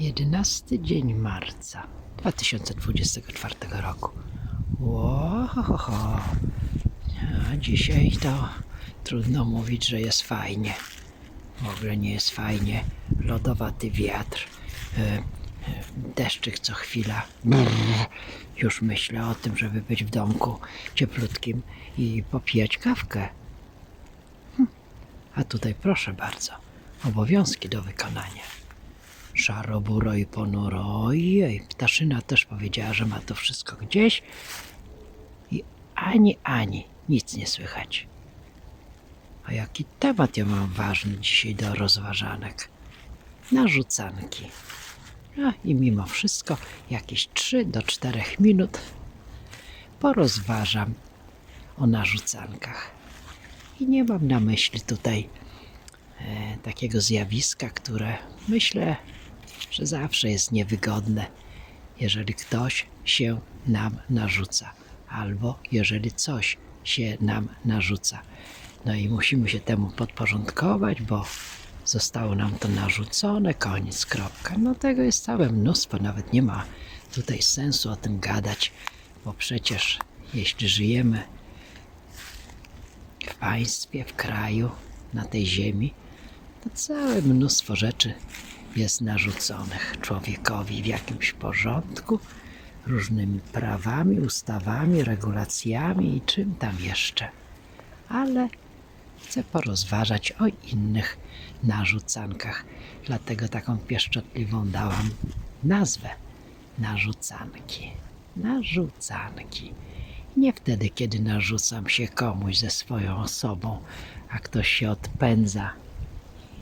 11 dzień marca 2024 roku. Ło, A dzisiaj to trudno mówić, że jest fajnie. W ogóle nie jest fajnie. Lodowaty wiatr. e, e, Deszczyk co chwila. Brrr. Już myślę o tym, żeby być w domku cieplutkim i popijać kawkę. Hm. A tutaj proszę bardzo, obowiązki do wykonania. Szaro, buro i ponuro. Ojej, ptaszyna też powiedziała, że ma to wszystko gdzieś. I ani, ani nic nie słychać. A jaki temat ja mam ważny dzisiaj do rozważanek? Narzucanki. A i mimo wszystko jakieś 3 do 4 minut porozważam o narzucankach. I nie mam na myśli tutaj e, takiego zjawiska, które myślę, że zawsze jest niewygodne, jeżeli ktoś się nam narzuca, albo jeżeli coś się nam narzuca. No i musimy się temu podporządkować, bo zostało nam to narzucone, koniec, kropka. No tego jest całe mnóstwo, nawet nie ma tutaj sensu o tym gadać, bo przecież jeśli żyjemy w państwie, w kraju, na tej ziemi, to całe mnóstwo rzeczy jest narzuconych człowiekowi w jakimś porządku, różnymi prawami, ustawami, regulacjami i czym tam jeszcze. Ale chcę porozważać o innych narzucankach, dlatego taką pieszczotliwą dałam nazwę narzucanki. Narzucanki. Nie wtedy, kiedy narzucam się komuś ze swoją osobą, a ktoś się odpędza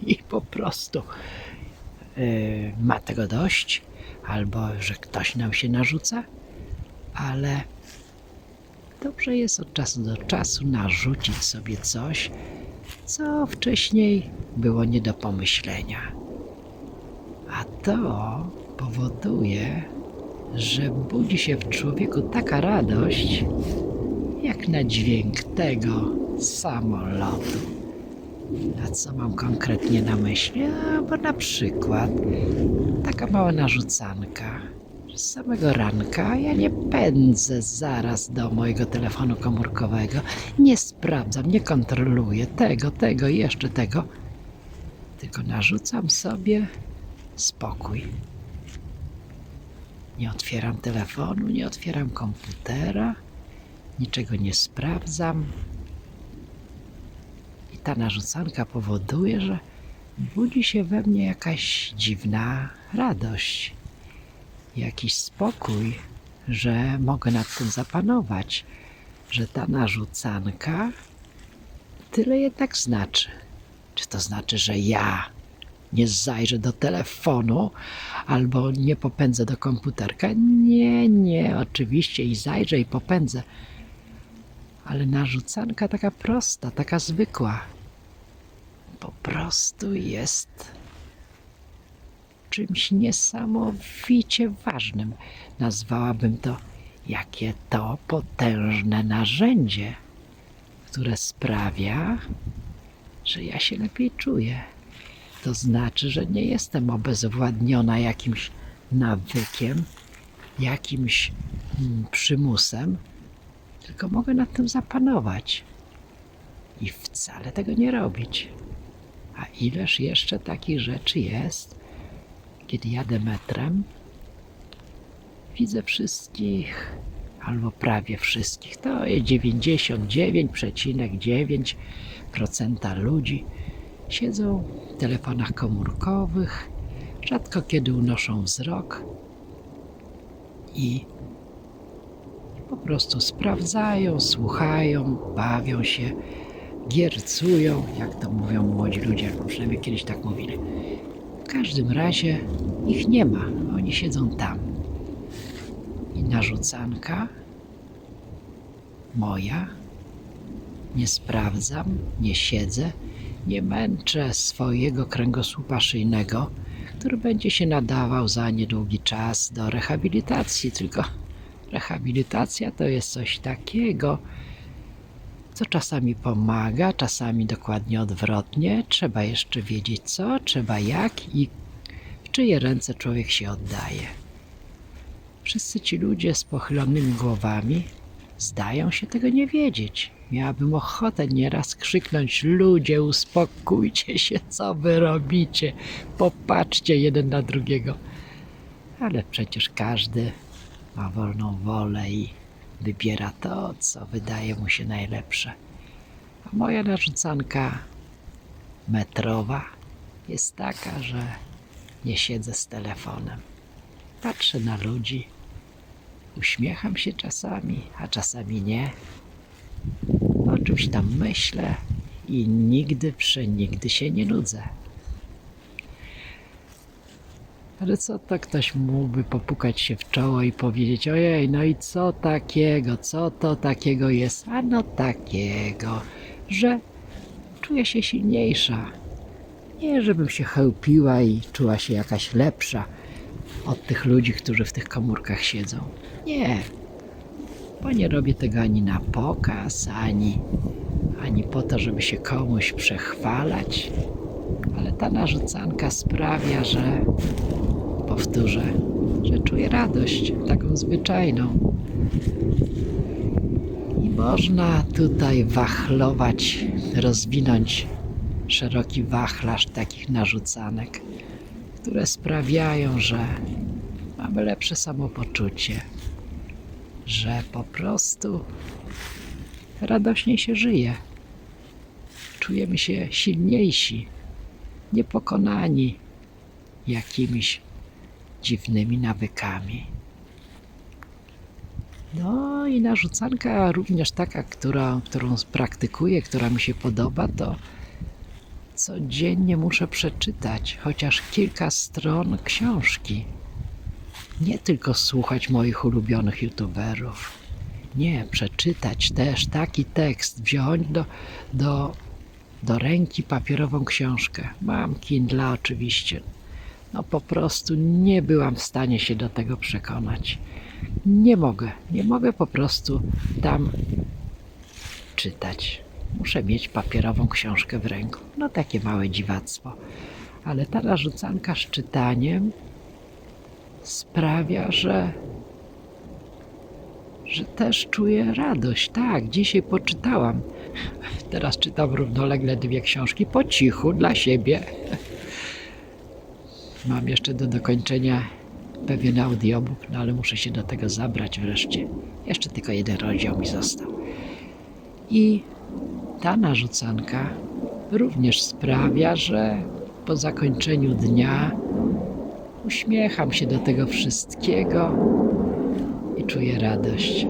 i po prostu ma tego dość, albo że ktoś nam się narzuca, ale dobrze jest od czasu do czasu narzucić sobie coś, co wcześniej było nie do pomyślenia. A to powoduje, że budzi się w człowieku taka radość, jak na dźwięk tego samolotu. A co mam konkretnie na myśli? A, bo na przykład taka mała narzucanka. Z samego ranka ja nie pędzę zaraz do mojego telefonu komórkowego, nie sprawdzam, nie kontroluję tego, tego i jeszcze tego, tylko narzucam sobie spokój. Nie otwieram telefonu, nie otwieram komputera, niczego nie sprawdzam. Ta narzucanka powoduje, że budzi się we mnie jakaś dziwna radość, jakiś spokój, że mogę nad tym zapanować, że ta narzucanka tyle jednak znaczy. Czy to znaczy, że ja nie zajrzę do telefonu albo nie popędzę do komputerka? Nie, nie, oczywiście i zajrzę i popędzę. Ale narzucanka taka prosta, taka zwykła, po prostu jest czymś niesamowicie ważnym. Nazwałabym to jakie to potężne narzędzie, które sprawia, że ja się lepiej czuję. To znaczy, że nie jestem obezwładniona jakimś nawykiem, jakimś mm, przymusem, tylko mogę nad tym zapanować i wcale tego nie robić. A ileż jeszcze takich rzeczy jest, kiedy jadę metrem, widzę wszystkich, albo prawie wszystkich. To jest 99,9% ludzi siedzą w telefonach komórkowych, rzadko kiedy unoszą wzrok i po prostu sprawdzają, słuchają, bawią się, giercują, jak to mówią młodzi ludzie, albo przynajmniej kiedyś tak mówili. W każdym razie ich nie ma, oni siedzą tam. I narzucanka moja, nie sprawdzam, nie siedzę, nie męczę swojego kręgosłupa szyjnego, który będzie się nadawał za niedługi czas do rehabilitacji, tylko rehabilitacja to jest coś takiego, co czasami pomaga, czasami dokładnie odwrotnie. Trzeba jeszcze wiedzieć co, trzeba jak i w czyje ręce człowiek się oddaje. Wszyscy ci ludzie z pochylonymi głowami zdają się tego nie wiedzieć. Miałabym ochotę nieraz krzyknąć: Ludzie, uspokójcie się, co wy robicie? Popatrzcie jeden na drugiego. Ale przecież każdy ma wolną wolę i wybiera to, co wydaje mu się najlepsze. A moja narzucanka metrowa jest taka, że nie siedzę z telefonem. Patrzę na ludzi, uśmiecham się czasami, a czasami nie. O czymś tam myślę i nigdy, przenigdy się nie nudzę. Ale co to ktoś mógłby popukać się w czoło i powiedzieć: Ojej, no i co takiego, co to takiego jest? A no takiego, że czuję się silniejsza. Nie, żebym się chełpiła i czuła się jakaś lepsza od tych ludzi, którzy w tych komórkach siedzą. Nie, bo nie robię tego ani na pokaz, ani, ani po to, żeby się komuś przechwalać. Ale ta narzucanka sprawia, że powtórzę, że czuję radość, taką zwyczajną. I można tutaj wachlować, rozwinąć szeroki wachlarz takich narzucanek, które sprawiają, że mamy lepsze samopoczucie, że po prostu radośniej się żyje. Czujemy się silniejsi, niepokonani jakimiś dziwnymi nawykami. No i narzucanka również taka, która, którą praktykuję, która mi się podoba, to codziennie muszę przeczytać chociaż kilka stron książki. Nie tylko słuchać moich ulubionych youtuberów. Nie, przeczytać też taki tekst, wziąć do, do, do ręki papierową książkę. Mam Kindle oczywiście. No po prostu nie byłam w stanie się do tego przekonać. Nie mogę, nie mogę po prostu tam czytać. Muszę mieć papierową książkę w ręku. No takie małe dziwactwo. Ale ta narzucanka z czytaniem sprawia, że że też czuję radość. Tak, dzisiaj poczytałam. Teraz czytam równolegle dwie książki po cichu dla siebie. Mam jeszcze do dokończenia pewien audiobook, no ale muszę się do tego zabrać wreszcie. Jeszcze tylko jeden rozdział mi został. I ta narzucanka również sprawia, że po zakończeniu dnia uśmiecham się do tego wszystkiego i czuję radość.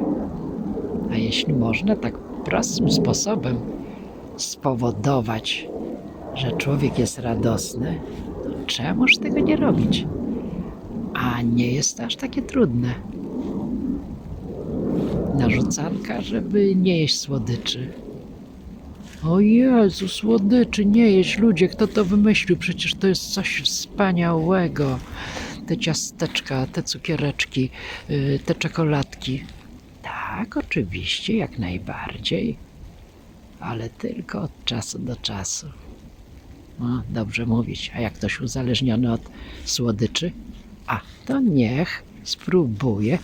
A jeśli można tak prostym sposobem spowodować, że człowiek jest radosny, to czemuż tego nie robić? A nie jest to aż takie trudne. Narzucanka, żeby nie jeść słodyczy. O Jezu, słodyczy, nie jeść ludzie, kto to wymyślił? Przecież to jest coś wspaniałego. Te ciasteczka, te cukiereczki, yy, te czekoladki. Tak, oczywiście, jak najbardziej. Ale tylko od czasu do czasu. No, dobrze mówić. A jak ktoś uzależniony od słodyczy, a to niech spróbuje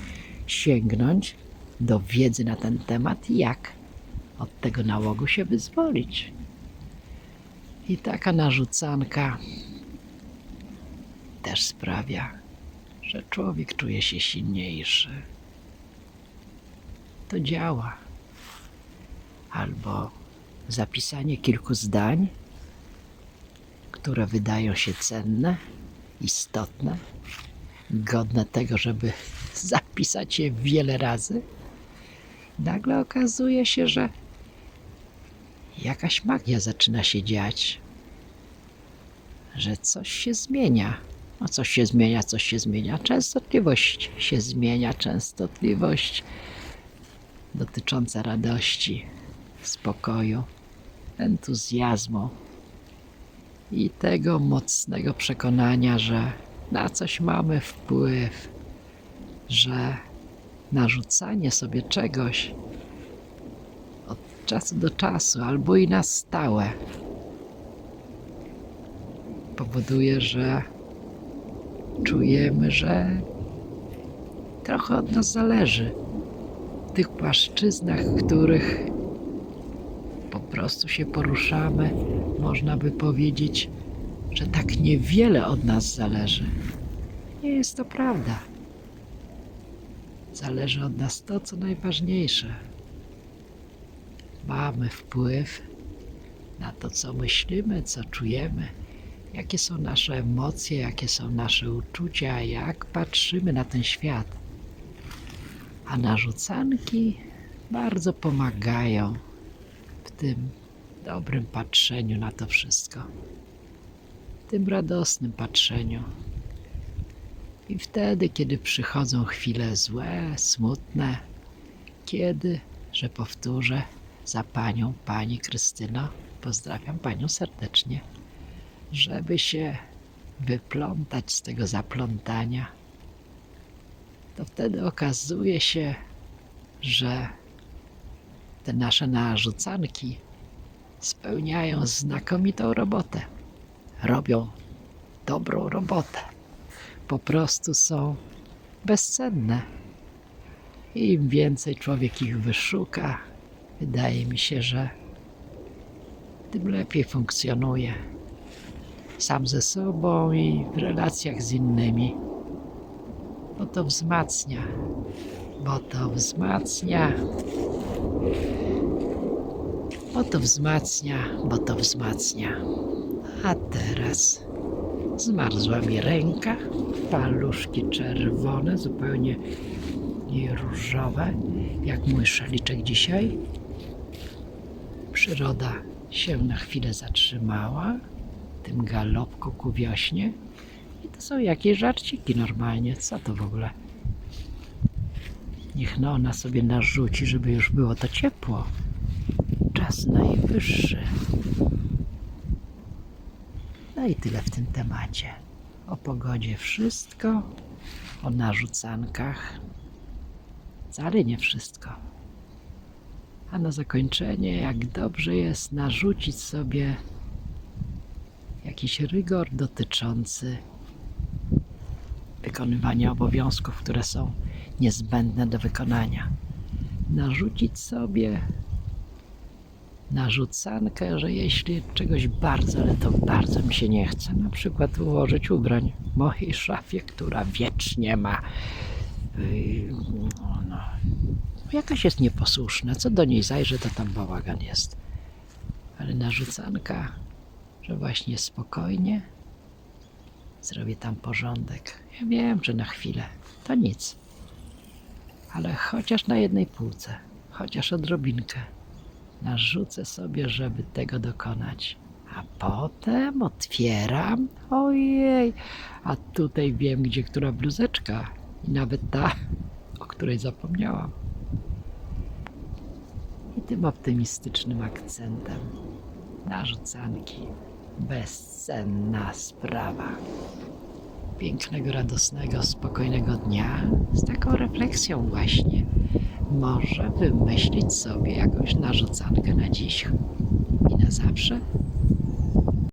sięgnąć do wiedzy na ten temat, jak od tego nałogu się wyzwolić. I taka narzucanka też sprawia, że człowiek czuje się silniejszy. To działa. Albo zapisanie kilku zdań, które wydają się cenne, istotne, godne tego, żeby zapisać je wiele razy. Nagle okazuje się, że jakaś magia zaczyna się dziać, że coś się zmienia. No coś się zmienia, coś się zmienia. Częstotliwość się zmienia, częstotliwość dotycząca radości, spokoju, entuzjazmu i tego mocnego przekonania, że na coś mamy wpływ, że narzucanie sobie czegoś od czasu do czasu albo i na stałe powoduje, że czujemy, że trochę od nas zależy. Tych płaszczyznach, których po prostu się poruszamy, można by powiedzieć, że tak niewiele od nas zależy. Nie jest to prawda. Zależy od nas to, co najważniejsze. Mamy wpływ na to, co myślimy, co czujemy, jakie są nasze emocje, jakie są nasze uczucia, jak patrzymy na ten świat. A narzucanki bardzo pomagają w tym dobrym patrzeniu na to wszystko, w tym radosnym patrzeniu. I wtedy, kiedy przychodzą chwile złe, smutne, kiedy, że powtórzę, za panią, pani Krystyno, pozdrawiam panią serdecznie, żeby się wyplątać z tego zaplątania, to wtedy okazuje się, że te nasze narzucanki spełniają znakomitą robotę. Robią dobrą robotę. Po prostu są bezcenne. I im więcej człowiek ich wyszuka, wydaje mi się, że tym lepiej funkcjonuje. Sam ze sobą i w relacjach z innymi. Bo to wzmacnia. Bo to wzmacnia. Bo to wzmacnia, bo to wzmacnia. A teraz zmarzła mi ręka, paluszki czerwone, zupełnie nie różowe, jak mój szaliczek dzisiaj. Przyroda się na chwilę zatrzymała, w tym galopku ku wiośnie. I to są jakieś żarciki normalnie. Co to w ogóle? Niech no ona sobie narzuci, żeby już było to ciepło. Czas najwyższy. No i tyle w tym temacie. O pogodzie wszystko, o narzucankach wcale nie wszystko. A na zakończenie, jak dobrze jest narzucić sobie jakiś rygor dotyczący wykonywania obowiązków, które są niezbędne do wykonania. Narzucić sobie narzucankę, że jeśli czegoś bardzo, ale to bardzo mi się nie chce, na przykład ułożyć ubrań w mojej szafie, która wiecznie ma yy, no, no, jakaś jest nieposłuszna, co do niej zajrzę, to tam bałagan jest. Ale narzucanka, że właśnie spokojnie zrobię tam porządek. Ja wiem, że na chwilę, to nic. Ale chociaż na jednej półce, chociaż odrobinkę, narzucę sobie, żeby tego dokonać. A potem otwieram, ojej, a tutaj wiem, gdzie która bluzeczka i nawet ta, o której zapomniałam. I tym optymistycznym akcentem narzucanki bezcenna sprawa. Pięknego, radosnego, spokojnego dnia z taką refleksją właśnie. Może wymyślić sobie jakąś narzucankę na dziś i na zawsze.